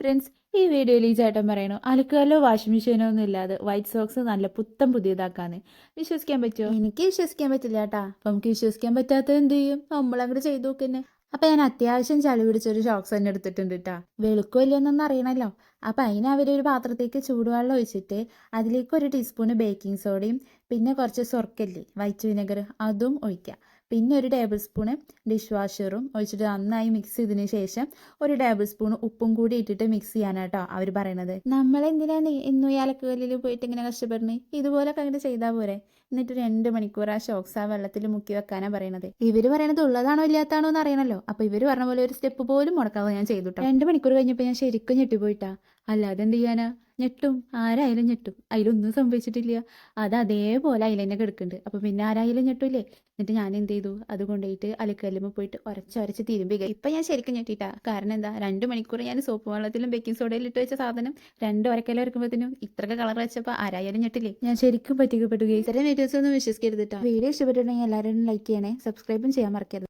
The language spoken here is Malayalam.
ഫ്രണ്ട്സ് ഈ വീഡിയോയിൽ ഈ ചേട്ടൻ പറയണു അലക്കുകല്ലോ വാഷിംഗ് മെഷീനോ ഒന്നും ഇല്ലാതെ വൈറ്റ് സോക്സ് നല്ല പുത്തൻ പുതിയതാക്കാന്ന്. വിശ്വസിക്കാൻ പറ്റുമോ എനിക്ക് വിശ്വസിക്കാൻ പറ്റില്ല കേട്ടാ അപ്പൊ നമുക്ക് വിശ്വസിക്കാൻ പറ്റാത്തത് എന്ത് ചെയ്യും? നമ്മളങ്ങോട്ട് ചെയ്തു നോക്കുന്നേ. അപ്പൊ ഞാൻ അത്യാവശ്യം ചളി പിടിച്ചൊരു ഷോക്സ് തന്നെ എടുത്തിട്ടുണ്ട് കേട്ടാ വെളുക്കുമല്ലെന്നൊന്നും അറിയണല്ലോ. അപ്പൊ അതിന് അവരൊരു പാത്രത്തേക്ക് ചൂടുവെള്ളം ഒഴിച്ചിട്ട് അതിലേക്ക് ഒരു ടീസ്പൂണ് ബേക്കിംഗ് സോഡയും പിന്നെ കുറച്ച് സൊർക്കല്ലേ വൈറ്റ് വിനെഗർ അതും ഒഴിക്കുക പിന്നെ ഒരു ടേബിൾ സ്പൂണ് ഡിഷ് വാഷറും ഒഴിച്ചിട്ട് നന്നായി മിക്സ് ചെയ്തതിന് ശേഷം ഒരു ടേബിൾ സ്പൂൺ ഉപ്പും കൂടി ഇട്ടിട്ട് മിക്സ് ചെയ്യാനാട്ടോ അവർ പറയണത്. നമ്മൾ എന്തിനാണ് ഇന്നും പോയിട്ട് ഇങ്ങനെ കഷ്ടപ്പെടുന്നത് ഇതുപോലൊക്കെ അങ്ങോട്ട് ചെയ്താൽ പോരെ. എന്നിട്ട് രണ്ട് മണിക്കൂർ ആ ഷോക്സ് ആ വെള്ളത്തിൽ മുക്കി വെക്കാനാണ് പറയണത്. ഇവർ പറയണത് ഉള്ളതാണോ ഇല്ലാത്താണോ എന്ന് അറിയണല്ലോ. അപ്പൊ ഇവർ പറഞ്ഞ പോലെ ഒരു സ്റ്റെപ്പ് പോലും മുടക്കാതെ ഞാൻ ചെയ്തുട്ടോ രണ്ട് മണിക്കൂർ കഴിഞ്ഞപ്പോൾ ഞാൻ ശരിക്കും ഞെട്ടിപ്പോയിട്ടാ. അല്ലാതെ എന്ത് ചെയ്യാനാ? ഞെട്ടും. ആരായാലും ഞെട്ടും. അതിലൊന്നും സംഭവിച്ചിട്ടില്ല. അത് അതേപോലെ അതിൽ തന്നെ കിടക്കുന്നുണ്ട്. അപ്പൊ പിന്നെ ആരായാലും ഞെട്ടൂലേ എന്നിട്ട് ഞാൻ എന്ത് ചെയ്തു? അത് കൊണ്ടുപോയിട്ട് അലക്കല്ലുമ്പോൾ പോയിട്ട് ഉരച്ചൊരച്ച് തിരുമ്പി ഇപ്പം ഞാൻ ശരിക്കും ഞെട്ടിട്ടാ. കാരണം എന്താ? രണ്ട് മണിക്കൂർ ഞാൻ സോപ്പ് വെള്ളത്തിലും ബേക്കിംഗ് സോഡയിലും ഇട്ട് വെച്ച സാധനം രണ്ട് ഉരക്കല ഇറക്കുമ്പോഴത്തേനും ഇത്രയൊക്കെ കളർ വെച്ചപ്പോൾ ആരായാലും ഞെട്ടില്ലേ? ഞാൻ ശരിക്കും പറ്റിക്കപ്പെട്ടു ഇത്തരം വീഡിയോസ് ഒന്നും വിശ്വസിക്കരുത് വീഡിയോ ഇഷ്ടപ്പെട്ടിട്ടുണ്ടെങ്കിൽ എല്ലാവരും ലൈക്ക് ചെയ്യണേ. സബ്സ്ക്രൈബും ചെയ്യാൻ മറക്കരുത്.